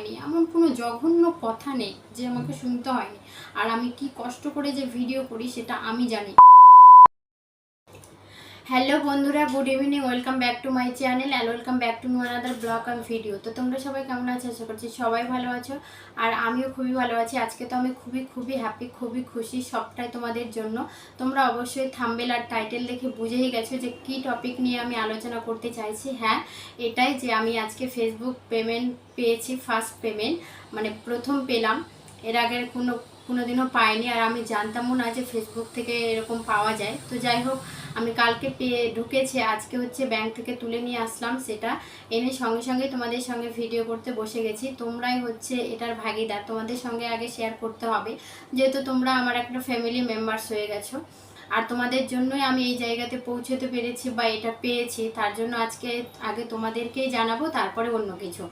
হয়নি। এমন কোনো জঘন্য কথা নেই যে আমাকে শুনতে হয়নি। আর আমি কি কষ্ট করে যে ভিডিও করি সেটা আমি জানি। হ্যালো বন্ধুরা, good evening, welcome back to my channel and welcome back to new another blog and video তো তোমরা সবাই কেমন আছো? আশা করছি সবাই ভালো আছো আর আমিও খুবই ভালো আছি। আজকে তো আমি খুবই খুবই হ্যাপি খুবই খুশি সবটাই তোমাদের জন্য। তোমরা অবশ্যই থাম্বেল আর টাইটেল দেখে বুঝেই গেছো যে কি টপিক নিয়ে আমি আলোচনা করতে চাইছি। হ্যাঁ এটাই যে আমি আজকে ফেসবুক পেমেন্ট পেয়েছি ফার্স্ট পেমেন্ট মানে প্রথম পেলাম। এর আগের কোনো, কোনোদিনও পাইনি আর আমি জানতামও না যে ফেসবুক থেকে এরকম পাওয়া যায়। তো যাই হোক আমি কালকে পেয়ে ঢুকেছে, আজকে হচ্ছে ব্যাংক থেকে তুলে নিয়ে আসলাম সেটা। এনে সঙ্গে সঙ্গে তোমাদের সঙ্গে ভিডিও করতে বসে গেছি। তোমরাই হচ্ছে এটার ভাগিদার। তোমাদের সঙ্গে আগে শেয়ার করতে হবে। যেহেতু তোমরা আমার একটা ফ্যামিলি মেম্বার্স হয়ে গেছো। আর তোমাদের জন্যই আমি এই জায়গাতে পৌঁছতে পেরেছি বা এটা পেয়েছি। তার জন্য আজকে, আগে তোমাদেরকেই জানাব, তারপরে অন্য কিছু।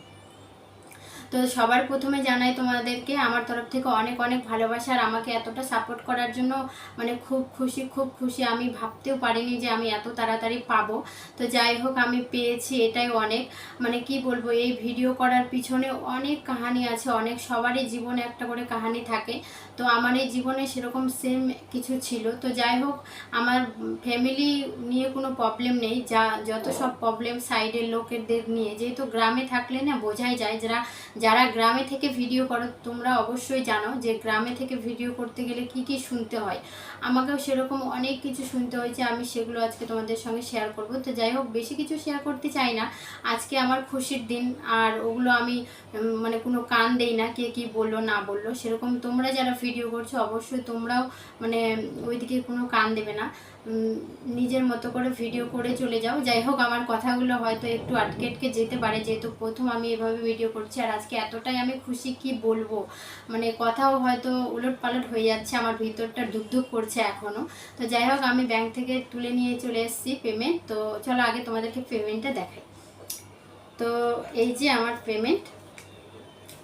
তো সবার প্রথমে জানাই তোমাদেরকে আমার তরফ থেকে অনেক অনেক ভালোবাসা আর আমাকে এতটা সাপোর্ট করার জন্য মানে খুব খুশি খুব খুশি। আমি ভাবতেও পারিনি যে আমি এত তাড়াতাড়ি পাবো। তো যাই হোক, আমি পেয়েছি, এটাই অনেক। মানে কি বলব, এই ভিডিও করার পিছনে অনেক কাহানি আছে, অনেক সবারই জীবনে একটা করে কাহানি থাকে। তো আমার এই জীবনে সেরকম সেম কিছু ছিল। তো যাই হোক, আমার ফ্যামিলি নিয়ে কোনো প্রবলেম নেই। যা, যত সব প্রবলেম সাইডের লোকেদের নিয়ে, যেহেতু গ্রামে থাকলে না বোঝাই যায় যারা যারা গ্রামে থেকে ভিডিও করো, তোমরা অবশ্যই জানো যে গ্রামে থেকে ভিডিও করতে গেলে কি কি শুনতে হয়। আমাকেও সেরকম অনেক কিছু শুনতে হয়েছে, আমি সেগুলো আজকে তোমাদের সঙ্গে শেয়ার করব। তো যাই হোক, বেশি কিছু শেয়ার করতে চাই না। আজকে আমার খুশির দিন, আর ওগুলো আমি মানে কোনো কান দেই না, কে কি বলল, না বলল, সেরকম তোমরা যারা ভিডিও করছ, অবশ্যই তোমরাও মানে ওইদিকে কোনো কান দেবে না। নিজের মতো করে ভিডিও করে চলে যাও। যাই হোক, আমার কথাগুলো হয়তো একটু আটকে আটকে যেতে পারে, যেহেতু প্রথম আমি এভাবে ভিডিও করছি আর আজকে এতটাই আমি খুশি কি বলব? মানে কথাও হয়তো উলট পালট হয়ে যাচ্ছে, আমার ভিতরটা ধুকধুক করছে এখনও তো যাই হোক, আমি ব্যাংক থেকে তুলে নিয়ে চলে এসেছি পেমেন্ট তো চলো আগে তোমাদেরকে পেমেন্টটা দেখাই। তো এই যে আমার পেমেন্ট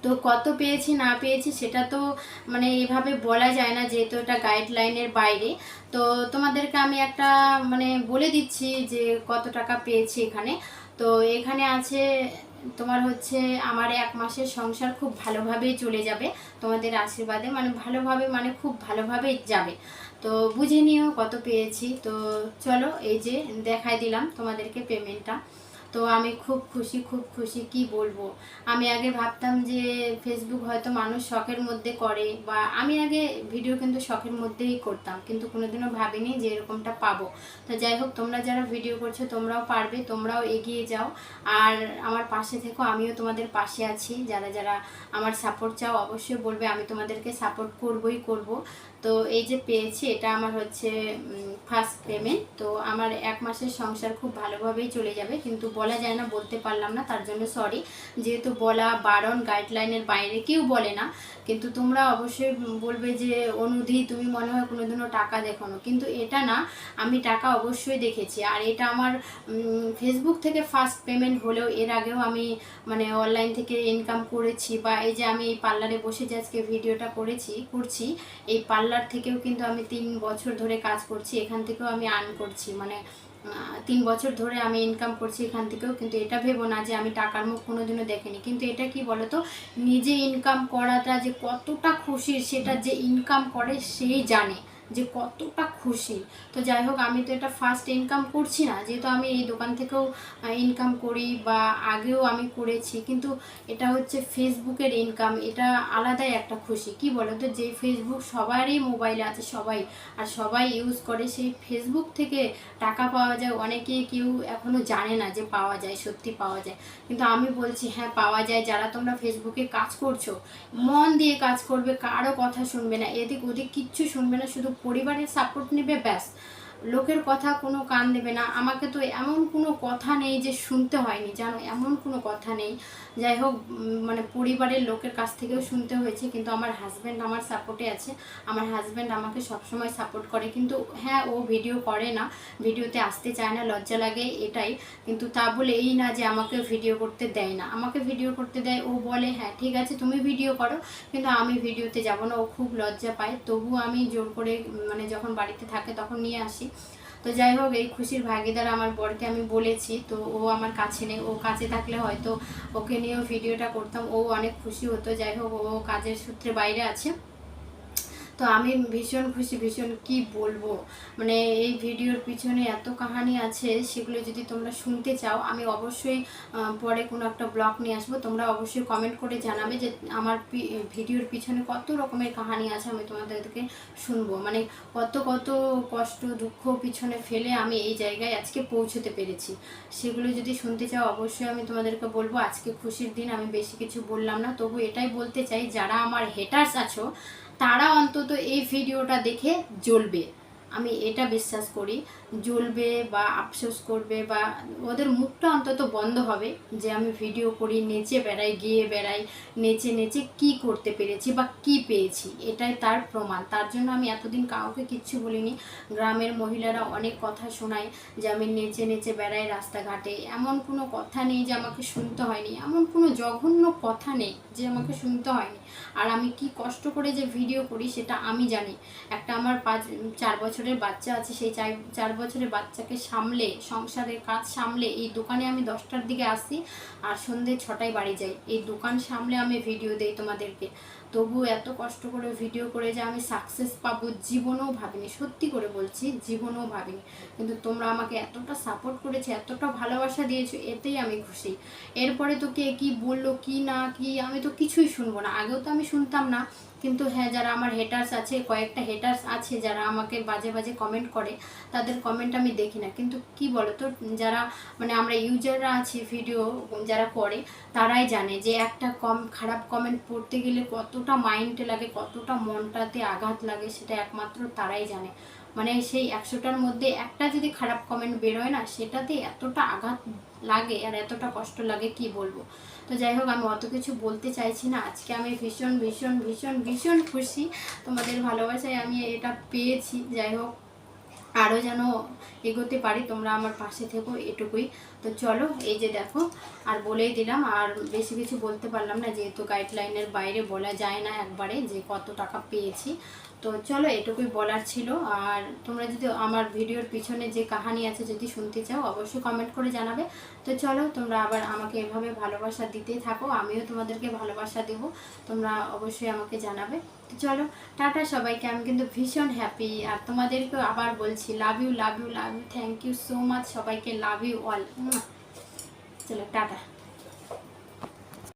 তো কত পেয়েছি, না পেয়েছি সেটা তো মানে এভাবে বলা যায় না যেহেতু এটা গাইডলাইনের বাইরে। তো তোমাদেরকে আমি একটা মানে বলে দিচ্ছি যে কত টাকা পেয়েছি এখানে। তো এখানে আছে, তোমার হচ্ছে আমার এক মাসের সংসার খুব ভালোভাবেই চলে যাবে। তোমাদের আশীর্বাদে মানে ভালোভাবে মানে খুব ভালোভাবেই যাবে। তো বুঝে নিও কত পেয়েছি। তো চলো এই যে দেখাই দিলাম তোমাদেরকে পেমেন্টটা তো আমি খুব খুশি খুব খুশি, কি বলব? আমি আগে ভাবতাম যে ফেসবুক হয়তো মানুষ শখের মধ্যে করে বা আমি আগে ভিডিও কিন্তু শখের মধ্যেই করতাম, কিন্তু কোনোদিনও ভাবিনি যে এরকমটা পাবো। তো যাই হোক, তোমরা যারা ভিডিও করছ, তোমরাও পারবে, তোমরাও এগিয়ে যাও। আর আমার পাশে থেকো, আমিও তোমাদের পাশে আছি। যারা যারা আমার সাপোর্ট চাও, অবশ্যই বলবে, আমি তোমাদেরকে সাপোর্ট করবই করব। তো এই যে পেয়েছি, এটা আমার হচ্ছে ফার্স্ট পেমেন্ট তো আমার এক মাসের সংসার খুব ভালোভাবেই চলে যাবে, কিন্তু বলা যায় না, বলতে পারলাম না, তার জন্য সরি যেহেতু বলা বারণ গাইডলাইনের বাইরে কেউ বলে না, কিন্তু তোমরা অবশ্যই বলবে যে অনুধি তুমি মনে হয় কোনোদিনও টাকা দেখোনো। কিন্তু এটা না, আমি টাকা অবশ্যই দেখেছি। আর এটা আমার ফেসবুক থেকে ফার্স্ট পেমেন্ট হলেও এর আগেও আমি মানে অনলাইন থেকে ইনকাম করেছি, বা এই যে আমি এই পার্লারে বসে যে আজকে ভিডিওটা করেছি, করছি, এই পার্লার থেকেও কিন্তু আমি তিন বছর ধরে কাজ করছি, এখান থেকেও আমি আর্ন করছি। মানে তিন বছর ধরে আমি ইনকাম করছি এখান থেকেও, কিন্তু এটা ভেবো না যে আমি টাকার মুখ কোনোদিনও দেখিনি। কিন্তু এটা কি বলতো? নিজে ইনকাম করাটা যে কতটা খুশির, সেটা যে ইনকাম করে সেই জানে। যে কতটা খুশি। তো যাই হোক, আমি তো এটা ফার্স্ট ইনকাম করছি না, যেহেতু আমি এই দোকান থেকেও ইনকাম করি বা আগেও আমি করেছি। কিন্তু এটা হচ্ছে ফেসবুকের ইনকাম এটা আলাদাই একটা খুশি। কি বলো তো যে ফেসবুক সবারই মোবাইলে আছে, সবাই। আর সবাই ইউজ করে, সেই ফেসবুক থেকে টাকা পাওয়া যায়। অনেকে কেউ এখনও জানে না যে পাওয়া যায়, সত্যি পাওয়া যায়। কিন্তু আমি বলছি হ্যাঁ পাওয়া যায়। যারা তোমরা ফেসবুকে কাজ করছ, মন দিয়ে কাজ করবে, কারও কথা শুনবে না। এদিক ওদিক কিচ্ছু শুনবে না, শুধু পরিবারের সাপোর্ট নেবে ব্যাস। লোকের কথা কোনো কান দেবে না। আমাকে তো এমন কোনো কথা নেই যে শুনতে হয়নি, জানো? এমন কোনো কথা নেই। যাই হোক মানে পরিবারের লোকের কাছ থেকেও শুনতে হয়েছে, কিন্তু আমার হাজব্যান্ড আমার সাপোর্টে আছে। আমার হাজব্যান্ড আমাকে সবসময় সাপোর্ট করে, কিন্তু হ্যাঁ ও ভিডিও করে না। ভিডিওতে আসতে চায় না, লজ্জা লাগে, এটাই। কিন্তু তা বলে এই না যে আমাকে ভিডিও করতে দেয় না। আমাকে ভিডিও করতে দেয়, ও বলে হ্যাঁ ঠিক আছে, তুমি ভিডিও করো। কিন্তু আমি ভিডিওতে যাব না, ও খুব লজ্জা পায়। তবু আমি জোর করে মানে যখন বাড়িতে থাকে, তখন নিয়ে আসি। তো যাই হোক, এই খুশির ভাগিদার আমার বরকে আমি বলেছি, তো ও আমার কাছে নেই। ও কাছে থাকলে হয়তো ওকে নিয়েও ভিডিওটা করতাম। ও অনেক খুশি হতো। যাই হোক, ও কাজের সূত্রে বাইরে আছে। তো আমি ভীষণ খুশি, ভীষণ কি বলব? মানে এই ভিডিওর পিছনে এত কাহানি আছে, সেগুলো যদি তোমরা শুনতে চাও, আমি অবশ্যই পরে কোনো একটা ব্লগ নিয়ে আসব। তোমরা অবশ্যই কমেন্ট করে জানাবে যে আমার ভিডিওর পিছনে কত রকমের কাহানি আছে, আমি তোমাদেরকে শুনব। মানে কত কত কষ্ট, দুঃখ পিছনে ফেলে আমি এই জায়গায় আজকে পৌঁছতে পেরেছি। সেগুলো যদি শুনতে চাও, অবশ্যই আমি তোমাদেরকে বলব, আজকে খুশির দিন, আমি বেশি কিছু বললাম না। তবু এটাই বলতে চাই, যারা আমার হেটার্স আছো তারা অন্তত এই ভিডিওটা দেখে জ্বলবে। আমি এটা বিশ্বাস করি, জ্বলবে বা আফসোস করবে বা ওদের মুখটা অন্তত বন্ধ হবে যে আমি ভিডিও করি, নেচে বেড়াই, গিয়ে বেড়াই, নেচে নেচে কি করতে পেরেছি বা কি পেয়েছি, এটাই তার প্রমাণ। তার জন্য আমি এতদিন কাউকে কিচ্ছু বলিনি। গ্রামের মহিলারা অনেক কথা শোনায় যে আমি নেচে নেচে বেড়াই রাস্তাঘাটে। এমন কোনো কথা নেই যে আমাকে শুনতে হয়নি। এমন কোনো জঘন্য কথা নেই যে আমাকে শুনতে হয়নি। আর আমি কি কষ্ট করে যে ভিডিও করি সেটা আমি জানি। একটা আমার পাঁচ, চার বছরের বাচ্চা আছে, সেই চার চার বছরের বাচ্চাকে সামলে, সংসারের কাজ সামলে, এই দোকানে আমি দশটার দিকে আসি আর সন্ধে ছটায় বাড়ি যাই। এই দোকান সামলে আমি ভিডিও দেই তোমাদেরকে। তবু এত কষ্ট করে ভিডিও করে যে আমি সাকসেস পাবো জীবনেও ভাবিনি। সত্যি করে বলছি, জীবনেও ভাবিনি। কিন্তু তোমরা আমাকে এতটা সাপোর্ট করেছে, এতটা ভালোবাসা দিয়েছ, এতেই আমি খুশি। এরপরে তো কে কি বলল, কি না, কি, আমি তো কিছুই শুনব না। আগেও তো আমি শুনতাম না কিন্তু হ্যাঁ যারা আমার হেটার্স আছে, কয়েকটা হেটার্স আছে যারা আমাকে বাজে বাজে কমেন্ট করে, তাদের কমেন্ট আমি দেখি না। কিন্তু কি বলো তো যারা মানে আমরা ইউজাররা আছি ভিডিও যারা করে, তারাই জানে যে একটা কম, খারাপ কমেন্ট পড়তে গেলে কতটা মাইন্ডে লাগে, কতটা মনটাতে আঘাত লাগে, সেটা একমাত্র তারাই জানে। মানে সেই একশোটার মধ্যে একটা যদি খারাপ কমেন্ট বেরোয় না, সেটাতে এতটা আঘাত লাগে, আর এতটা কষ্ট লাগে কি বলব? তো যাই হোক, আমি অত কিছু বলতে চাইছি না। আজকে আমি ভীষণ ভীষণ ভীষণ ভীষণ খুশি তোমাদের ভালোবাসায় আমি এটা পেয়েছি। যাই হোক আরও যেন এগোতে পারি, তোমরা আমার পাশে থেকো এটুকুই। তো চলো, এই যে দেখো, আর বলেই দিলাম, আর বেশি কিছু বলতে পারলাম না, যেহেতু গাইডলাইনের বাইরে বলা যায় না একবারে যে কত টাকা পেয়েছি। তো চলো, এটুকুই বলার ছিল। আর তোমরা যদি আমার ভিডিওর পিছনে যে কাহানি আছে যদি শুনতে চাও, অবশ্যই কমেন্ট করে জানাবে। তো চলো, তোমরা আবার আমাকে এভাবে ভালোবাসা দিতেই থাকো, আমিও তোমাদেরকে ভালোবাসা দেব, তোমরা অবশ্যই আমাকে জানাবে। তো চলো, টাটা সবাইকে, আমি কিন্তু ভীষণ হ্যাপি আর তোমাদেরকেও আবার বলছি love you love you love you thank you so much সবাইকে লাভ ইউ অল চলো, টাটা।